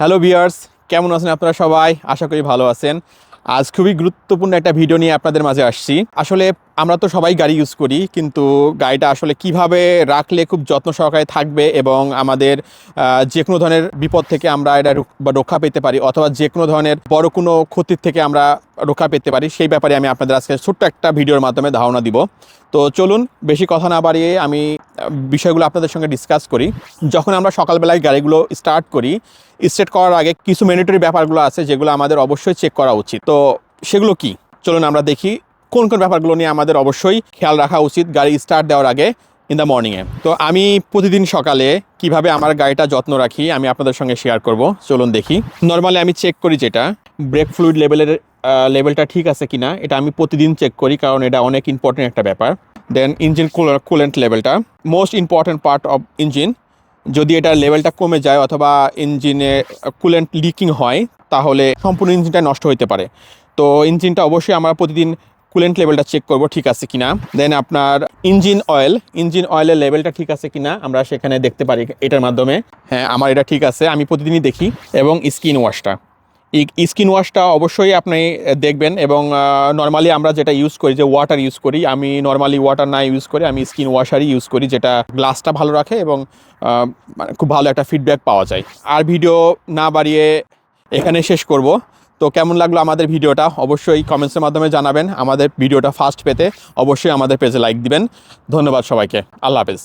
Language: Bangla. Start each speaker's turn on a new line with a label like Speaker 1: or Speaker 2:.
Speaker 1: হ্যালো বিয়ার্স কেমন আছেন আপনারা সবাই? আশা করি ভালো আছেন। আজ খুবই গুরুত্বপূর্ণ একটা ভিডিও নিয়ে আপনাদের মাঝে আসছি। আসলে আমরা তো সবাই গাড়ি ইউজ করি, কিন্তু গাড়িটা আসলে কীভাবে রাখলে খুব যত্ন সহকারে থাকবে এবং আমাদের যে কোনো ধরনের বিপদ থেকে আমরা এটা রক্ষা পেতে পারি অথবা যে কোনো ধরনের বড় কোনো ক্ষতির থেকে আমরা রক্ষা পেতে পারি, সেই ব্যাপারে আমি আপনাদের আজকে ছোট্ট একটা ভিডিওর মাধ্যমে ধারণা দিব। তো চলুন, বেশি কথা না বাড়িয়ে আমি বিষয়গুলো আপনাদের সঙ্গে ডিসকাস করি। যখন আমরা সকালবেলায় গাড়িগুলো স্টার্ট করি স্টার্ট করার আগে কিছু ম্যান্ডেটরি ব্যাপারগুলো আছে, যেগুলো আমাদের অবশ্যই চেক করা উচিত। তো সেগুলো কি? চলুন আমরা দেখি। কোন কোন ব্যাপারগুলো নিয়ে আমাদের অবশ্যই খেয়াল রাখা উচিত গাড়ি স্টার্ট দেওয়ার আগে ইন দ্য মর্নিংয়ে তো আমি প্রতিদিন সকালে কীভাবে আমার গাড়িটা যত্ন রাখি আমি আপনাদের সঙ্গে শেয়ার করব, চলুন দেখি। নর্মালি আমি চেক করি যেটা ব্রেক ফ্লুইড লেভেলের লেভেলটা ঠিক আছে কিনা, এটা আমি প্রতিদিন চেক করি কারণ এটা অনেক ইম্পর্টেন্ট একটা ব্যাপার। দেন ইঞ্জিন কুলেন্ট লেভেলটা most important part of engine যদি এটার লেভেলটা কমে যায় অথবা ইঞ্জিনে কুলেন্ট লিকিং হয়, তাহলে সম্পূর্ণ ইঞ্জিনটা নষ্ট হতে পারে। তো ইঞ্জিনটা অবশ্যই আমরা প্রতিদিন কুলেন্ট লেভেলটা চেক করব, ঠিক আছে কিনা? দেন আপনার ইঞ্জিন অয়েল ইঞ্জিন অয়েলের লেভেলটা ঠিক আছে কিনা? আমরা সেখানে দেখতে পারি এটার মাধ্যমে। হ্যাঁ আমার এটা ঠিক আছে, আমি প্রতিদিনই দেখি, এবং স্কিন ওয়াশটা স্কিন ওয়াশটা অবশ্যই আপনি দেখবেন, এবং নর্মালি আমরা যেটা ইউজ করি, যে ওয়াটার ইউজ করি, আমি নর্মালি ওয়াটার না ইউজ করি আমি স্কিন ওয়াশারই ইউজ করি, যেটা গ্লাসটা ভালো রাখে এবং মানে খুব ভালো একটা ফিডব্যাক পাওয়া যায়। আর ভিডিও না বাড়িয়ে এখানে শেষ করব। তো কেমন লাগল আমাদের ভিডিওটা? অবশ্যই কমেন্টসের মাধ্যমে জানাবেন। আমাদের ভিডিওটা ফার্স্ট পেতে অবশ্যই আমাদের পেজে লাইক দিবেন। ধন্যবাদ সবাইকে। আল্লাহ হাফেজ।